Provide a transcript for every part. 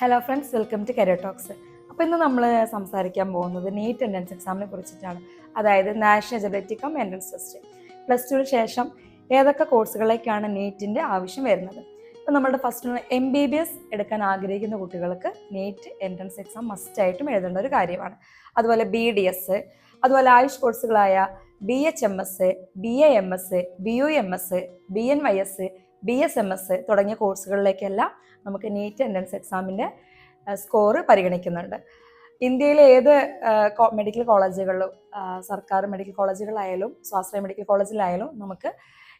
Hello friends welcome to career talks അപ്പോൾ ഇന്ന് നമ്മൾ സംസാരിക്കാൻ പോകുന്നത് നീറ്റ് എൻട്രൻസ് എക്സാമിനെ കുറിച്ചിട്ടാണ്. അതായത് national eligibility cum entrance test plus ടുവിന് ശേഷം ഏതൊക്കെ കോഴ്സുകളിലേക്കാണ് നീറ്റിന്റെ ആവശ്യം വരുന്നത്? അപ്പോൾ നമ്മുടെ first M B B S എടുക്കാൻ ആഗ്രഹിക്കുന്ന കുട്ടികൾക്ക് നീറ്റ് എൻട്രൻസ് എക്സാം മസ്റ്റായിട്ടും എഴുതേണ്ട ഒരു കാര്യമാണ്. അതുപോലെ ബി ഡി എസ് അതുപോലെ AYUSH കോഴ്സുകളായ B H M S B A M S B U M S B N Y S B S M S തുടങ്ങിയ കോഴ്സുകളിലേക്കെല്ലാം നമുക്ക് നീറ്റ് എൻട്രൻസ് എക്സാമിന്റെ സ്കോർ പരിഗണിക്കുന്നുണ്ട്. ഇന്ത്യയിലെ ഏത് മെഡിക്കൽ കോളേജുകളിലും സർക്കാർ മെഡിക്കൽ കോളേജുകളായാലും സ്വാശ്രയ മെഡിക്കൽ കോളേജിലായാലും നമുക്ക്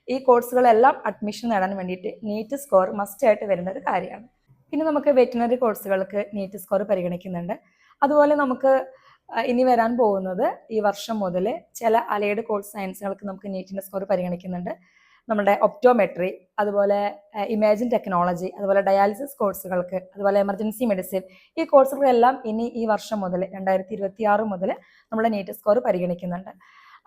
ഈ കോഴ്സുകളെല്ലാം അഡ്മിഷൻ നേടാൻ വേണ്ടിയിട്ട് നീറ്റ് സ്കോർ മസ്റ്റ് ആയിട്ട് വരുന്ന ഒരു കാര്യമാണ്. പിന്നെ നമുക്ക് വെറ്റിനറി കോഴ്സുകൾക്ക് നീറ്റ് സ്കോർ പരിഗണിക്കുന്നുണ്ട്. അതുപോലെ നമുക്ക് ഇനി വരാൻ പോകുന്നത് ഈ വർഷം മുതൽ ചില അലൈഡ് കോഴ്സ് സയൻസുകൾക്ക് നമുക്ക് നീറ്റിന്റെ സ്കോർ പരിഗണിക്കുന്നുണ്ട്. നമ്മുടെ ഒപ്റ്റോമെട്രി അതുപോലെ ഇമാജിൻ ടെക്നോളജി അതുപോലെ ഡയാലിസിസ് കോഴ്സുകൾക്ക് അതുപോലെ എമർജൻസി മെഡിസിൻ ഈ കോഴ്സുകളെല്ലാം ഇനി ഈ വർഷം മുതൽ രണ്ടായിരത്തി ഇരുപത്തി ആറ് മുതൽ നമ്മുടെ നീറ്റ് സ്കോർ പരിഗണിക്കുന്നുണ്ട്.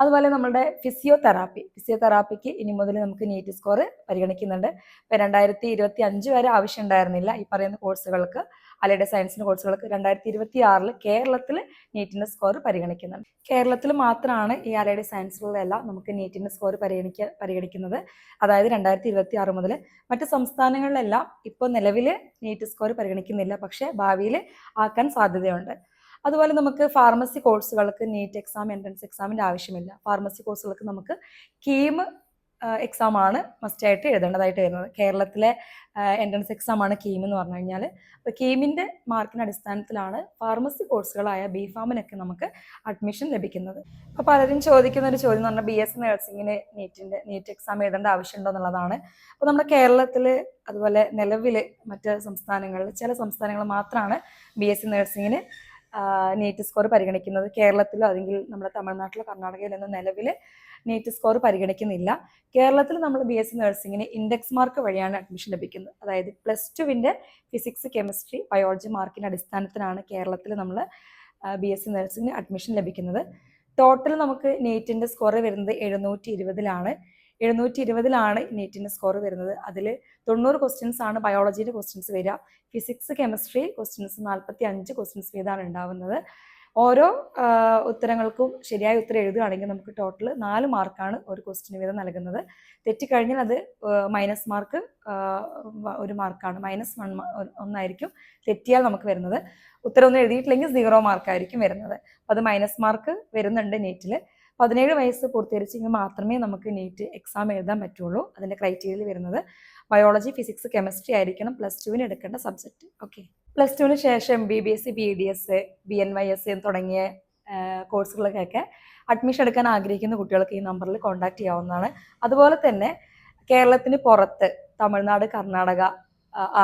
അതുപോലെ നമ്മുടെ ഫിസിയോതെറാപ്പി ഫിസിയോതെറാപ്പിക്ക് ഇനി മുതൽ നമുക്ക് നീറ്റ് സ്കോർ പരിഗണിക്കുന്നുണ്ട്. ഇപ്പം രണ്ടായിരത്തി ഇരുപത്തി അഞ്ച് വരെ ആവശ്യം ഉണ്ടായിരുന്നില്ല ഈ പറയുന്ന കോഴ്സുകൾക്ക്. അലയുടെ സയൻസിന്റെ കോഴ്സുകൾക്ക് രണ്ടായിരത്തി ഇരുപത്തി ആറിൽ കേരളത്തിൽ നീറ്റിന്റെ സ്കോർ പരിഗണിക്കുന്നുണ്ട്. കേരളത്തിൽ മാത്രമാണ് ഈ അലയുടെ സയൻസുകളിലെല്ലാം നമുക്ക് നീറ്റിന്റെ സ്കോർ പരിഗണിക്ക പരിഗണിക്കുന്നത്. അതായത് രണ്ടായിരത്തി ഇരുപത്തി ആറ് മുതൽ മറ്റ് സംസ്ഥാനങ്ങളിലെല്ലാം ഇപ്പോൾ നിലവിൽ നീറ്റ് സ്കോർ പരിഗണിക്കുന്നില്ല. പക്ഷേ ഭാവിയിൽ ആക്കാൻ സാധ്യതയുണ്ട്. അതുപോലെ നമുക്ക് ഫാർമസി കോഴ്സുകൾക്ക് നീറ്റ് എക്സാം എൻട്രൻസ് എക്സാമിന്റെ ആവശ്യമില്ല. ഫാർമസി കോഴ്സുകൾക്ക് നമുക്ക് കീം എക്സാം ആണ് മസ്റ്റായിട്ട് എഴുതേണ്ടതായിട്ട് വരുന്നത്. കേരളത്തിലെ എൻട്രൻസ് എക്സാം ആണ് കീം എന്ന് പറഞ്ഞു കഴിഞ്ഞാൽ അപ്പോൾ കീമിന്റെ മാർക്കിന്റെ അടിസ്ഥാനത്തിലാണ് ഫാർമസി കോഴ്സുകളായ ബി ഫാമിനൊക്കെ നമുക്ക് അഡ്മിഷൻ ലഭിക്കുന്നത്. അപ്പോൾ പലരും ചോദിക്കുന്ന ഒരു ചോദ്യം എന്ന് പറഞ്ഞാൽ ബി എസ് നഴ്സിങ്ങിന് നീറ്റിന്റെ നീറ്റ് എക്സാം എഴുതേണ്ട ആവശ്യമുണ്ടോ എന്നുള്ളതാണ്. അപ്പോൾ നമ്മുടെ കേരളത്തിൽ അതുപോലെ നിലവിൽ മറ്റ് സംസ്ഥാനങ്ങളിൽ ചില സംസ്ഥാനങ്ങൾ മാത്രമാണ് ബി എസ് നഴ്സിങ്ങിന് നീറ്റ് സ്കോർ പരിഗണിക്കുന്നത് കേരളത്തിലോ അല്ലെങ്കിൽ നമ്മുടെ തമിഴ്നാട്ടിലോ കർണാടകയിലോ എന്ന നിലവിൽ നീറ്റ് സ്കോർ പരിഗണിക്കുന്നില്ല. കേരളത്തിൽ നമ്മൾ ബി എസ് സി നഴ്സിങ്ങിന് ഇൻഡെക്സ് മാർക്ക് വഴിയാണ് അഡ്മിഷൻ ലഭിക്കുന്നത്. അതായത് പ്ലസ് ടുവിന്റെ ഫിസിക്സ് കെമിസ്ട്രി ബയോളജി മാർക്കിന്റെ അടിസ്ഥാനത്തിലാണ് കേരളത്തിൽ നമ്മൾ ബി എസ് സി നഴ്സിങ്ങിന് അഡ്മിഷൻ ലഭിക്കുന്നത്. ടോട്ടൽ നമുക്ക് നീറ്റിന്റെ സ്കോർ വരുന്നത് എഴുന്നൂറ്റി ഇരുപതിലാണ്. എഴുന്നൂറ്റി ഇരുപതിലാണ് നീറ്റിന്റെ സ്കോർ വരുന്നത്. അതിൽ തൊണ്ണൂറ് ക്വസ്റ്റ്യൻസ് ആണ് ബയോളജിയുടെ ക്വസ്റ്റ്യൻസ് വരിക. ഫിസിക്സ് കെമിസ്ട്രി ക്വസ്റ്റ്യൻസ് നാൽപ്പത്തി അഞ്ച് ക്വസ്റ്റ്യൻസ് വീതമാണ് ഉണ്ടാവുന്നത്. ഓരോ ഉത്തരങ്ങൾക്കും ശരിയായ ഉത്തരം എഴുതുകയാണെങ്കിൽ നമുക്ക് ടോട്ടൽ നാല് മാർക്കാണ് ഒരു ക്വസ്റ്റിന് വീതം നൽകുന്നത്. തെറ്റിക്കഴിഞ്ഞാൽ അത് മൈനസ് മാർക്ക് ഒരു മാർക്കാണ് മൈനസ് വൺ ഒന്നായിരിക്കും തെറ്റിയാൽ നമുക്ക് വരുന്നത്. ഉത്തരം ഒന്നും എഴുതിയിട്ടില്ലെങ്കിൽ സീറോ മാർക്കായിരിക്കും വരുന്നത്. അത് മൈനസ് മാർക്ക് വരുന്നുണ്ട് നീറ്റിൽ പതിനേഴ് വയസ്സ് പൂർത്തീകരിച്ചെങ്കിൽ മാത്രമേ നമുക്ക് നീറ്റ് എക്സാം എഴുതാൻ പറ്റുള്ളൂ. അതിന്റെ ക്രൈറ്റീരിയയിൽ വരുന്നത് ബയോളജി ഫിസിക്സ് കെമിസ്ട്രി ആയിരിക്കണം. പ്ലസ് ടുവിന് എടുക്കേണ്ട സബ്ജക്റ്റ് ഓക്കെ പ്ലസ് ടുവിന് ശേഷം M B B S B D S B N Y S തുടങ്ങിയ കോഴ്സുകൾക്കൊക്കെ അഡ്മിഷൻ എടുക്കാൻ ആഗ്രഹിക്കുന്ന കുട്ടികൾക്ക് ഈ നമ്പറിൽ കോൺടാക്ട് ചെയ്യാവുന്നതാണ്. അതുപോലെ തന്നെ കേരളത്തിന് പുറത്ത് തമിഴ്നാട് കർണാടക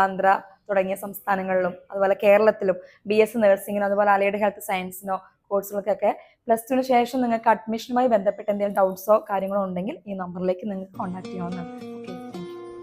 ആന്ധ്ര തുടങ്ങിയ സംസ്ഥാനങ്ങളിലും അതുപോലെ കേരളത്തിലും ബി എസ് നഴ്സിങ്ങിനോ അതുപോലെ അലൈഡ് ഹെൽത്ത് സയൻസിനോ കോഴ്സുകൾക്കൊക്കെ പ്ലസ് ടുവിന് ശേഷം നിങ്ങൾക്ക് അഡ്മിഷനുമായി ബന്ധപ്പെട്ട് എന്തെങ്കിലും ഡൗട്ട്സോ കാര്യങ്ങളോ ഉണ്ടെങ്കിൽ ഈ നമ്പറിലേക്ക് നിങ്ങൾക്ക് കോൺടാക്ട് ചെയ്യാവുന്നതാണ്.